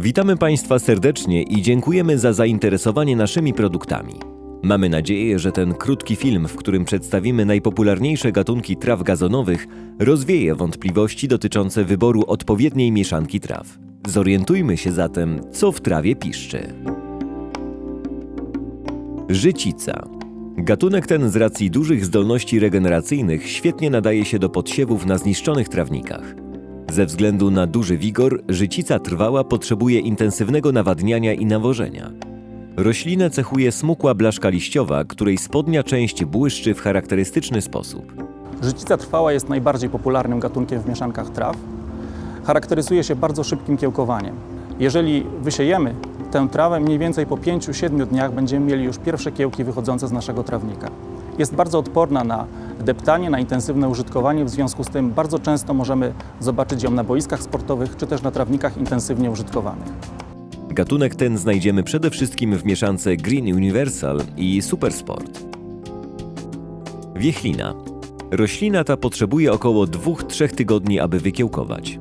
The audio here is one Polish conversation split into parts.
Witamy Państwa serdecznie i dziękujemy za zainteresowanie naszymi produktami. Mamy nadzieję, że ten krótki film, w którym przedstawimy najpopularniejsze gatunki traw gazonowych, rozwieje wątpliwości dotyczące wyboru odpowiedniej mieszanki traw. Zorientujmy się zatem, co w trawie piszczy. Życica. Gatunek ten z racji dużych zdolności regeneracyjnych świetnie nadaje się do podsiewów na zniszczonych trawnikach. Ze względu na duży wigor, życica trwała potrzebuje intensywnego nawadniania i nawożenia. Roślinę cechuje smukła blaszka liściowa, której spodnia część błyszczy w charakterystyczny sposób. Życica trwała jest najbardziej popularnym gatunkiem w mieszankach traw. Charakteryzuje się bardzo szybkim kiełkowaniem. Jeżeli wysiejemy tę trawę, mniej więcej po 5-7 dniach będziemy mieli już pierwsze kiełki wychodzące z naszego trawnika. Jest bardzo odporna na deptanie, na intensywne użytkowanie, w związku z tym bardzo często możemy zobaczyć ją na boiskach sportowych czy też na trawnikach intensywnie użytkowanych. Gatunek ten znajdziemy przede wszystkim w mieszance Green Universal i Supersport. Wiechlina. Roślina ta potrzebuje około 2-3 tygodni, aby wykiełkować.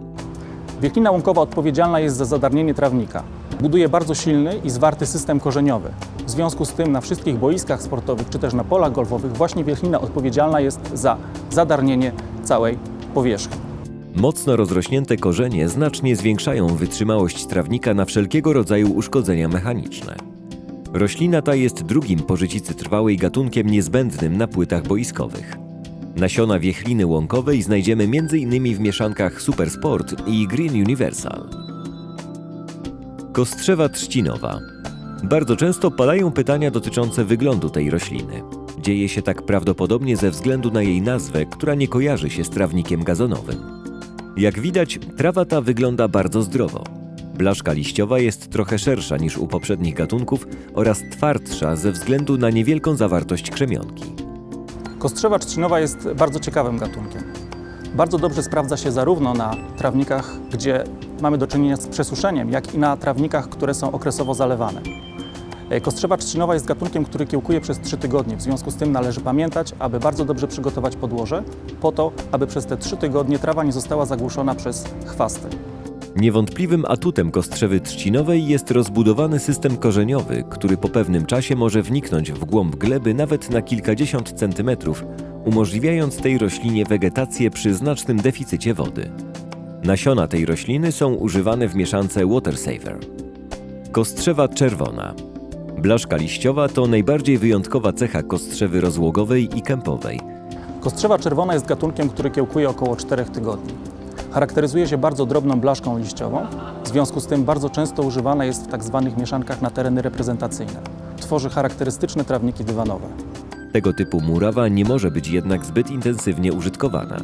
Wiechlina łąkowa odpowiedzialna jest za zadarnienie trawnika. Buduje bardzo silny i zwarty system korzeniowy. W związku z tym na wszystkich boiskach sportowych czy też na polach golfowych właśnie wiechlina odpowiedzialna jest za zadarnienie całej powierzchni. Mocno rozrośnięte korzenie znacznie zwiększają wytrzymałość trawnika na wszelkiego rodzaju uszkodzenia mechaniczne. Roślina ta jest drugim po życicy trwałej gatunkiem niezbędnym na płytach boiskowych. Nasiona wiechliny łąkowej znajdziemy m.in. w mieszankach Supersport i Green Universal. Kostrzewa trzcinowa. Bardzo często padają pytania dotyczące wyglądu tej rośliny. Dzieje się tak prawdopodobnie ze względu na jej nazwę, która nie kojarzy się z trawnikiem gazonowym. Jak widać, trawa ta wygląda bardzo zdrowo. Blaszka liściowa jest trochę szersza niż u poprzednich gatunków oraz twardsza ze względu na niewielką zawartość krzemionki. Kostrzewa trzcinowa jest bardzo ciekawym gatunkiem. Bardzo dobrze sprawdza się zarówno na trawnikach, gdzie mamy do czynienia z przesuszeniem, jak i na trawnikach, które są okresowo zalewane. E, Kostrzewa trzcinowa jest gatunkiem, który kiełkuje przez 3 tygodnie. W związku z tym należy pamiętać, aby bardzo dobrze przygotować podłoże, po to, aby przez te 3 tygodnie trawa nie została zagłuszona przez chwasty. Niewątpliwym atutem kostrzewy trzcinowej jest rozbudowany system korzeniowy, który po pewnym czasie może wniknąć w głąb gleby nawet na kilkadziesiąt centymetrów, umożliwiając tej roślinie wegetację przy znacznym deficycie wody. Nasiona tej rośliny są używane w mieszance Water Saver. Kostrzewa czerwona. Blaszka liściowa to najbardziej wyjątkowa cecha kostrzewy rozłogowej i kępowej. Kostrzewa czerwona jest gatunkiem, który kiełkuje około 4 tygodni. Charakteryzuje się bardzo drobną blaszką liściową, w związku z tym bardzo często używana jest w tak zwanych mieszankach na tereny reprezentacyjne. Tworzy charakterystyczne trawniki dywanowe. Tego typu murawa nie może być jednak zbyt intensywnie użytkowana.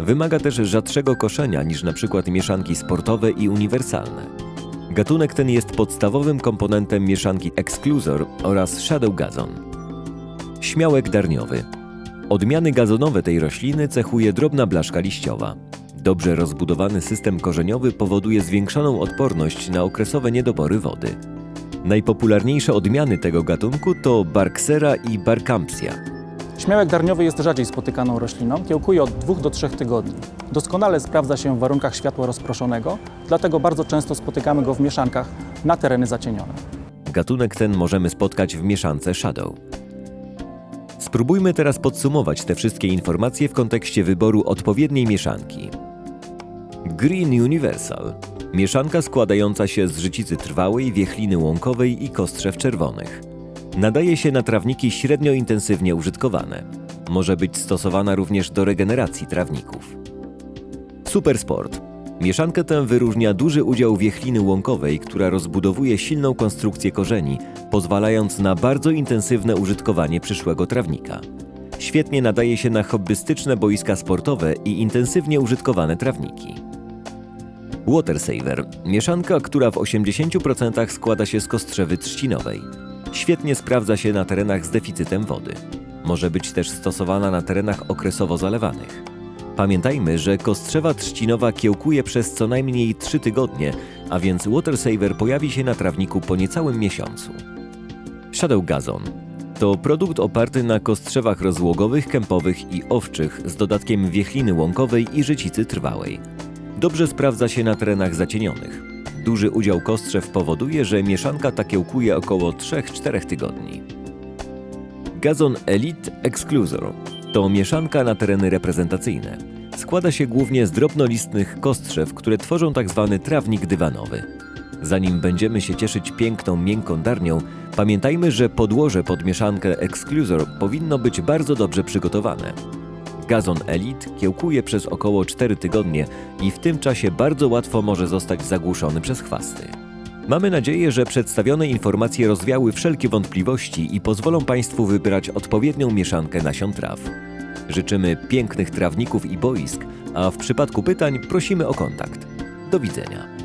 Wymaga też rzadszego koszenia niż np. mieszanki sportowe i uniwersalne. Gatunek ten jest podstawowym komponentem mieszanki Exclusor oraz Shadow Gazon. Śmiałek darniowy. Odmiany gazonowe tej rośliny cechuje drobna blaszka liściowa. Dobrze rozbudowany system korzeniowy powoduje zwiększoną odporność na okresowe niedobory wody. Najpopularniejsze odmiany tego gatunku to Barksera i Barkampsia. Śmiałek darniowy jest rzadziej spotykaną rośliną, kiełkuje od 2 do 3 tygodni. Doskonale sprawdza się w warunkach światła rozproszonego, dlatego bardzo często spotykamy go w mieszankach na tereny zacienione. Gatunek ten możemy spotkać w mieszance Shadow. Spróbujmy teraz podsumować te wszystkie informacje w kontekście wyboru odpowiedniej mieszanki. Green Universal. Mieszanka składająca się z życicy trwałej, wiechliny łąkowej i kostrzew czerwonych. Nadaje się na trawniki średnio intensywnie użytkowane. Może być stosowana również do regeneracji trawników. Supersport. Mieszankę tę wyróżnia duży udział wiechliny łąkowej, która rozbudowuje silną konstrukcję korzeni, pozwalając na bardzo intensywne użytkowanie przyszłego trawnika. Świetnie nadaje się na hobbystyczne boiska sportowe i intensywnie użytkowane trawniki. Water Saver. Mieszanka, która w 80% składa się z kostrzewy trzcinowej. Świetnie sprawdza się na terenach z deficytem wody. Może być też stosowana na terenach okresowo zalewanych. Pamiętajmy, że kostrzewa trzcinowa kiełkuje przez co najmniej 3 tygodnie, a więc Water Saver pojawi się na trawniku po niecałym miesiącu. Shadow Gazon to produkt oparty na kostrzewach rozłogowych, kępowych i owczych z dodatkiem wiechliny łąkowej i życicy trwałej. Dobrze sprawdza się na terenach zacienionych. Duży udział kostrzew powoduje, że mieszanka ta kiełkuje około 3-4 tygodni. Gazon Elite Exclusor to mieszanka na tereny reprezentacyjne. Składa się głównie z drobnolistnych kostrzew, które tworzą tzw. trawnik dywanowy. Zanim będziemy się cieszyć piękną, miękką darnią, pamiętajmy, że podłoże pod mieszankę Exclusor powinno być bardzo dobrze przygotowane. Gazon Elite kiełkuje przez około 4 tygodnie i w tym czasie bardzo łatwo może zostać zagłuszony przez chwasty. Mamy nadzieję, że przedstawione informacje rozwiały wszelkie wątpliwości i pozwolą Państwu wybrać odpowiednią mieszankę nasion traw. Życzymy pięknych trawników i boisk, a w przypadku pytań prosimy o kontakt. Do widzenia.